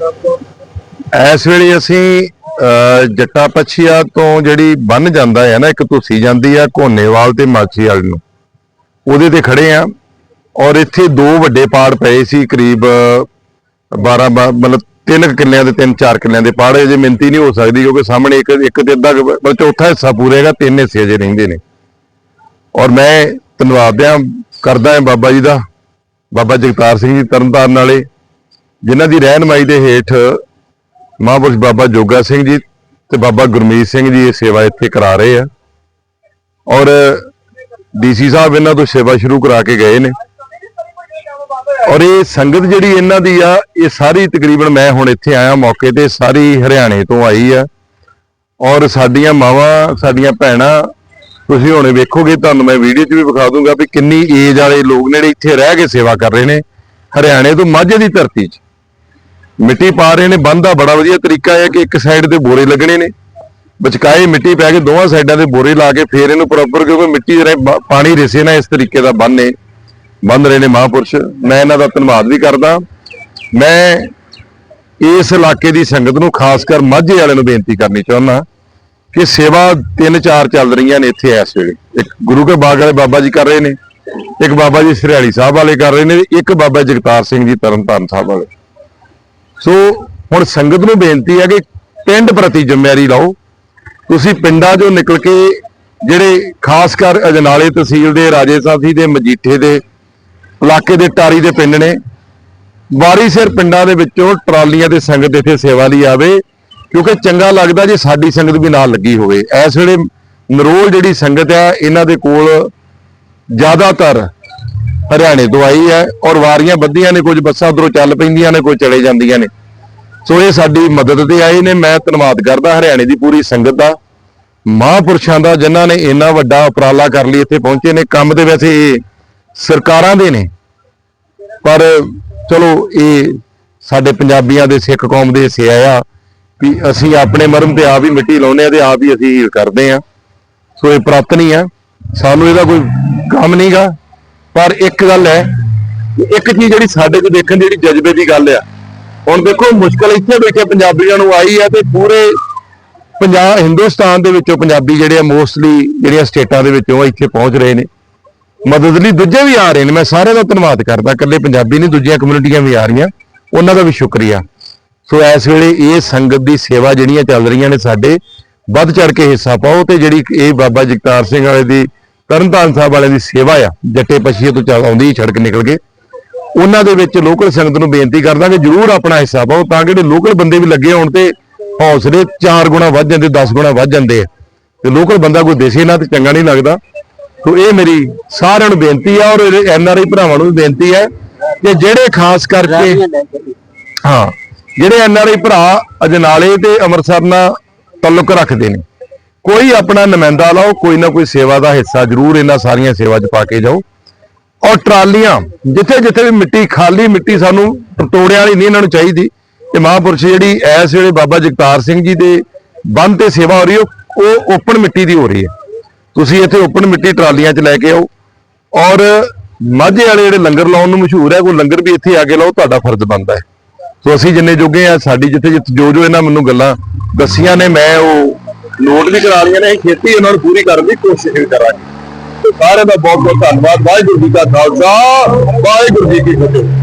ਇਸ ਵੇਲੇ ਅਸੀਂ ਅਹ, ਜੱਟਾ ਪਛੀਆ ਤੋਂ ਜਿਹੜੀ ਬੰਨ ਜਾਂਦਾ ਹੈ ਨਾ ਇੱਕ ਤੁਸੀਂ ਜਾਂਦੀ ਆ ਕੋਨੇਵਾਲ ਤੇ ਮਾਛੀ ਵਾਲ ਨੂੰ। ਉਹਦੇ ਤੇ ਖੜੇ ਆ ਔਰ ਇੱਥੇ ਦੋ ਵੱਡੇ ਪਾੜ ਪਏ ਸੀ ਕਰੀਬ 12 ਬਾ- ਮਤਲਬ ਤਿੰਨ ਕਿੱਲਿਆਂ ਦੇ ਤਿੰਨ ਚਾਰ ਕਿੱਲਿਆਂ ਦੇ ਪਾੜ। ਅਜੇ ਮਿੰਤੀ ਨਹੀਂ ਹੋ ਸਕਦੀ ਕਿਉਂਕਿ ਸਾਹਮਣੇ ਇੱਕ ਇੱਕ ਤੇ ਅੱਧਾ ਮਤਲਬ ਚੌਥਾ ਹਿੱਸਾ ਪੂਰੇਗਾ ਤਿੰਨ ਹਿੱਸੇ ਅਜੇ ਰਹਿੰਦੇ ਨੇ। ਔਰ ਮੈਂ ਧੰਨਵਾਦ ਆ ਕਰਦਾ ਹਾਂ ਬਾਬਾ ਜੀ ਦਾ ਬਾਬਾ ਜਗਤਾਰ ਸਿੰਘ ਜੀ ਤਰਨਤਾਰਨ ਵਾਲੇ। ਜਿਨ੍ਹਾਂ ਦੀ ਰਹਿਨਮਾਈ ਦੇ ਹੇਠ ਮਹਾਂਪੁਰਸ਼ ਬਾਬਾ ਜੋਗਾ ਸਿੰਘ ਜੀ ਤੇ ਬਾਬਾ ਗੁਰਮੀਤ ਸਿੰਘ ਜੀ ਇਹ ਸੇਵਾ ਇੱਥੇ ਕਰਾ ਰਹੇ ਆ। ਔਰ ਡੀਸੀ ਸਾਹਿਬ ਇਹਨਾਂ ਤੋਂ ਸੇਵਾ ਸ਼ੁਰੂ ਕਰਾ ਕੇ ਗਏ ਨੇ। ਔਰ ਇਹ ਸੰਗਤ ਜਿਹੜੀ ਇਹਨਾਂ ਦੀ ਆ, ਇਹ ਸਾਰੀ ਤਕਰੀਬਨ ਮੈਂ ਹੁਣ ਇੱਥੇ ਆਇਆ ਮੌਕੇ ਤੇ, ਸਾਰੀ ਹਰਿਆਣੇ ਤੋਂ ਆਈ ਆ। ਔਰ ਸਾਡੀਆਂ ਮਾਵਾਂ, ਸਾਡੀਆਂ ਭੈਣਾਂ, ਤੁਸੀਂ ਹੁਣੇ ਵੇਖੋਗੇ, ਤੁਹਾਨੂੰ ਮੈਂ ਵੀਡੀਓ 'ਚ ਵੀ ਵਿਖਾ ਦੂੰਗਾ ਵੀ ਕਿੰਨੀ ਏਜ ਵਾਲੇ ਲੋਕ ਨੇ ਇੱਥੇ ਰਹਿ ਕੇ ਸੇਵਾ ਕਰ ਰਹੇ ਨੇ, ਹਰਿਆਣੇ ਤੋਂ ਮਾਝੇ ਦੀ ਧਰਤੀ 'ਚ। ਮਿੱਟੀ ਪਾ ਰਹੇ ਨੇ, ਬੰਦ ਦਾ ਬੜਾ ਵਧੀਆ ਤਰੀਕਾ ਹੈ ਕਿ ਇੱਕ ਸਾਈਡ ਦੇ ਬੋਰੇ ਲੱਗਣੇ ਨੇ। ਵਿਚਕਾਏ ਮਿੱਟੀ ਪੈ ਕੇ ਦੋਵਾਂ ਸਾਈਡਾਂ ਦੇ ਬੋਰੇ ਲਾ ਕੇ ਫੇਰ ਇਹਨੂੰ ਪ੍ਰੋਪਰ ਕਿਉਂਕਿ ਮਿੱਟੀ ਦੇ ਪਾਣੀ ਰਿਸੇ ਨਾ ਇਸ ਤਰੀਕੇ ਦਾ ਬੰਨੇ ਬੰਦ ਰਹੇ ਨੇ ਮਹਾਂਪੁਰਸ਼। ਮੈਂ ਇਹਨਾਂ ਦਾ ਧੰਨਵਾਦ ਵੀ ਕਰਦਾ। ਮੈਂ ਇਸ ਇਲਾਕੇ ਦੀ ਸੰਗਤ ਨੂੰ ਖਾਸ ਕਰ ਮਾਝੇ ਵਾਲਿਆਂ ਨੂੰ ਬੇਨਤੀ ਕਰਨੀ ਚਾਹੁੰਦਾ ਕਿ ਸੇਵਾ ਤਿੰਨ ਚਾਰ ਚੱਲ ਰਹੀਆਂ ਨੇ ਇੱਥੇ ਇਸ ਵੇਲੇ। ਇੱਕ ਗੁਰੂ ਕੇ ਬਾਗ ਵਾਲੇ ਬਾਬਾ ਜੀ ਕਰ ਰਹੇ ਨੇ, ਇੱਕ ਬਾਬਾ ਜੀ ਸਰਿਆਲੀ ਸਾਹਿਬ ਵਾਲੇ ਕਰ ਰਹੇ ਨੇ ਤੇ ਇੱਕ ਬਾਬਾ ਜਗਤਾਰ ਸਿੰਘ ਜੀ ਤਰਨਤਾਰਨ ਸਾਹਿਬ ਵਾਲੇ। ਸੋ ਹੁਣ ਸੰਗਤ ਨੂੰ ਬੇਨਤੀ ਹੈ ਕਿ ਪਿੰਡ ਪ੍ਰਤੀ ਜ਼ਿੰਮੇਵਾਰੀ ਲਓ। ਤੁਸੀਂ ਪਿੰਡਾਂ 'ਚੋਂ ਨਿਕਲ ਕੇ ਜਿਹੜੇ ਖਾਸ ਕਰ ਅਜਨਾਲੇ ਤਹਿਸੀਲ ਦੇ, ਰਾਜੇ ਸਾਥੀ ਦੇ, ਮਜੀਠੇ ਦੇ, ਇਲਾਕੇ ਦੇ ਟਾਰੀ ਦੇ ਪਿੰਡ ਨੇ, ਵਾਰੀ ਸਿਰ ਪਿੰਡਾਂ ਦੇ ਵਿੱਚੋਂ ਟਰਾਲੀਆਂ ਦੇ ਸੰਗਤ ਇੱਥੇ ਸੇਵਾ ਲਈ ਆਵੇ, ਕਿਉਂਕਿ ਚੰਗਾ ਲੱਗਦਾ ਜੇ ਸਾਡੀ ਸੰਗਤ ਵੀ ਨਾਲ ਲੱਗੀ ਹੋਵੇ। ਇਸ ਵੇਲੇ ਨਰੋਲ ਜਿਹੜੀ ਸੰਗਤ ਹੈ, ਇਹਨਾਂ ਦੇ ਕੋਲ ਜ਼ਿਆਦਾਤਰ ਹਰਿਆਣੇ ਤੋਂ ਆਈ ਹੈ ਔਰ ਵਾਰੀਆਂ ਬੱਧੀਆਂ ਨੇ ਕੁਝ ਬੱਸਾਂ ਉਧਰੋਂ ਚੱਲ ਪੈਂਦੀਆਂ ਨੇ ਕੋਈ ਚਲੇ ਜਾਂਦੀਆਂ ਨੇ। ਸੋ ਇਹ ਸਾਡੀ ਮਦਦ ਤੇ ਆਏ ਨੇ। ਮੈਂ ਧੰਨਵਾਦ ਕਰਦਾ ਹਰਿਆਣੇ ਦੀ ਪੂਰੀ ਸੰਗਤ ਦਾ, ਮਹਾਂਪੁਰਸ਼ਾਂ ਦਾ, ਜਿਨ੍ਹਾਂ ਨੇ ਇੰਨਾ ਵੱਡਾ ਉਪਰਾਲਾ ਕਰ ਲਈ, ਇੱਥੇ ਪਹੁੰਚੇ ਨੇ। ਕੰਮ ਦੇ ਵੈਸੇ ਇਹ ਸਰਕਾਰਾਂ ਦੇ ਨੇ, ਪਰ ਚਲੋ ਇਹ ਸਾਡੇ ਪੰਜਾਬੀਆਂ ਦੇ ਸਿੱਖ ਕੌਮ ਦੇ ਹਿੱਸੇ ਆ ਵੀ ਅਸੀਂ ਆਪਣੇ ਮਰਮ ਤੇ ਆਪ ਹੀ ਮਿੱਟੀ ਲਾਉਂਦੇ ਆ ਤੇ ਆਪ ਹੀ ਅਸੀਂ ਹੀਲ ਕਰਦੇ ਆ। ਸੋ ਇਹ ਪ੍ਰਾਪਤ ਨਹੀਂ ਆ। ਸਾਨੂੰ ਇਹਦਾ ਕੋਈ ਕੰਮ ਨਹੀਂਗਾ ਪਰ ਇੱਕ ਗੱਲ ਹੈ, ਇੱਕ ਚੀਜ਼ ਜਿਹੜੀ ਸਾਡੇ ਕੋਲ ਦੇਖਣ ਦੀ ਜਿਹੜੀ ਜਜ਼ਬੇ ਦੀ ਗੱਲ ਆ, ਹੁਣ ਦੇਖੋ ਮੁਸ਼ਕਲ ਇੱਥੇ ਬੈਠੇ ਪੰਜਾਬੀਆਂ ਨੂੰ ਆਈ ਆ ਤੇ ਪੂਰੇ ਪੰਜਾਬ ਹਿੰਦੁਸਤਾਨ ਦੇ ਵਿੱਚੋਂ ਪੰਜਾਬੀ ਜਿਹੜੇ ਆ ਮੋਸਟਲੀ ਜਿਹੜੀਆਂ ਸਟੇਟਾਂ ਦੇ ਵਿੱਚੋਂ ਇੱਥੇ ਪਹੁੰਚ ਰਹੇ ਨੇ। ਮਦਦ ਲਈ ਦੂਜੇ ਵੀ ਆ ਰਹੇ ਨੇ, ਮੈਂ ਸਾਰਿਆਂ ਦਾ ਧੰਨਵਾਦ ਕਰਦਾ, ਇਕੱਲੇ ਪੰਜਾਬੀ ਨਹੀਂ, ਦੂਜੀਆਂ ਕਮਿਊਨਿਟੀਆਂ ਵੀ ਆ ਰਹੀਆਂ, ਉਹਨਾਂ ਦਾ ਵੀ ਸ਼ੁਕਰੀਆ। ਸੋ ਇਸ ਵੇਲੇ ਇਹ ਸੰਗਤ ਦੀ ਸੇਵਾ ਜਿਹੜੀਆਂ ਚੱਲ ਰਹੀਆਂ ਨੇ ਸਾਡੇ, ਵੱਧ ਚੜ ਕੇ ਹਿੱਸਾ ਪਾਓ ਤੇ ਜਿਹੜੀ ਇਹ ਬਾਬਾ ਜਗਤਾਰ ਸਿੰਘ ਵਾਲੇ ਦੀ ਤਰਨਤਾਰਨ ਸਾਹਿਬ ਵਾਲਿਆਂ ਦੀ ਸੇਵਾ ਆ, ਜੱਟੇ ਪਛੀਏ ਤੋਂ ਚੱਲ ਆਉਂਦੀ, ਸੜਕ ਨਿਕਲ ਕੇ ਉਹਨਾਂ ਦੇ ਵਿੱਚ ਲੋਕਲ ਸੰਗਤ ਨੂੰ ਬੇਨਤੀ ਕਰਦਾ ਕਿ ਜਰੂਰ ਆਪਣਾ ਹਿੱਸਾ ਪਾਓ ਤਾਂ ਕਿ ਜਿਹੜੇ ਲੋਕਲ ਬੰਦੇ ਵੀ ਲੱਗੇ ਹੋਣ ਤੇ ਹੌਸਲੇ 4 ਗੁਣਾ ਵੱਧ ਜਾਂਦੇ 10 ਗੁਣਾ ਵੱਧ ਜਾਂਦੇ ਆ। ਤੇ ਲੋਕਲ ਬੰਦਾ ਕੋਈ ਦੇਸੀ ਨਾ ਤੇ ਚੰਗਾ ਨਹੀਂ ਲੱਗਦਾ। ਸੋ ਇਹ ਮੇਰੀ ਸਾਰਿਆਂ ਨੂੰ ਬੇਨਤੀ ਆ ਔਰ ਐਨ ਆਰ ਆਈ ਭਰਾਵਾਂ ਨੂੰ ਵੀ ਬੇਨਤੀ ਹੈ ਕਿ ਜਿਹੜੇ ਖਾਸ ਕਰਕੇ ਹਾਂ, ਜਿਹੜੇ ਐਨ ਆਰ ਆਈ ਭਰਾ ਅਜਨਾਲੇ ਤੇ ਅੰਮ੍ਰਿਤਸਰ ਨਾਲ ਤਾਲੁਕ ਰੱਖਦੇ ਨੇ ਕੋਈ ਆਪਣਾ ਨੁਮਾਇੰਦਾ ਲਾਓ, ਕੋਈ ਨਾ ਕੋਈ ਸੇਵਾ ਦਾ ਹਿੱਸਾ ਜ਼ਰੂਰ ਇਹਨਾਂ ਸਾਰੀਆਂ ਸੇਵਾ 'ਚ ਪਾ ਕੇ ਜਾਓ। ਔਰ ਟਰਾਲੀਆਂ, ਜਿੱਥੇ ਜਿੱਥੇ ਵੀ ਮਿੱਟੀ ਖਾਲੀ, ਮਿੱਟੀ ਸਾਨੂੰ ਤੋੜਿਆਂ ਵਾਲੀ ਨਹੀਂ ਇਹਨਾਂ ਨੂੰ ਚਾਹੀਦੀ। ਇਹ ਮਹਾਂਪੁਰਸ਼ ਜਿਹੜੀ ਇਸ ਵੇਲੇ ਬਾਬਾ ਜਗਤਾਰ ਸਿੰਘ ਜੀ ਦੇ ਬੰਦ ਤੇ ਸੇਵਾ ਹੋ ਰਹੀ ਹੈ, ਉਹ ਓਪਨ ਮਿੱਟੀ ਦੀ ਹੋ ਰਹੀ ਹੈ। ਤੁਸੀਂ ਇੱਥੇ ਓਪਨ ਮਿੱਟੀ ਟਰਾਲੀਆਂ 'ਚ ਲੈ ਕੇ ਆਓ। ਔਰ ਮਾਝੇ ਵਾਲੇ ਜਿਹੜੇ ਲੰਗਰ ਲਾਉਣ ਨੂੰ ਮਸ਼ਹੂਰ ਹੈ ਕੋਈ ਲੰਗਰ ਵੀ ਇੱਥੇ ਆ ਕੇ ਲਾਓ, ਤੁਹਾਡਾ ਫਰਜ਼ ਬਣਦਾ ਹੈ। ਸੋ ਅਸੀਂ ਜਿੰਨੇ ਜੋਗੇ ਆ ਸਾਡੀ ਜਿੱਥੇ ਜਿੱਥੇ ਜੋ ਜੋ ਇਹਨਾਂ ਮੈਨੂੰ ਗੱਲਾਂ ਦੱਸੀਆਂ ਨੇ, ਮੈਂ ਉਹ ਨੋਟ ਵੀ ਕਰਾ ਲਈਆਂ ਨੇ ਖੇਤੀ ਉਹਨਾਂ ਨੂੰ ਪੂਰੀ ਕਰਨ ਦੀ ਕੋਸ਼ਿਸ਼ ਵੀ ਕਰਾਂਗੇ। ਸਾਰਿਆਂ ਦਾ ਬਹੁਤ ਬਹੁਤ ਧੰਨਵਾਦ। ਵਾਹਿਗੁਰੂ ਜੀ ਕਾ ਖਾਲਸਾ, ਵਾਹਿਗੁਰੂ ਜੀ ਕੀ ਫਤਿਹ।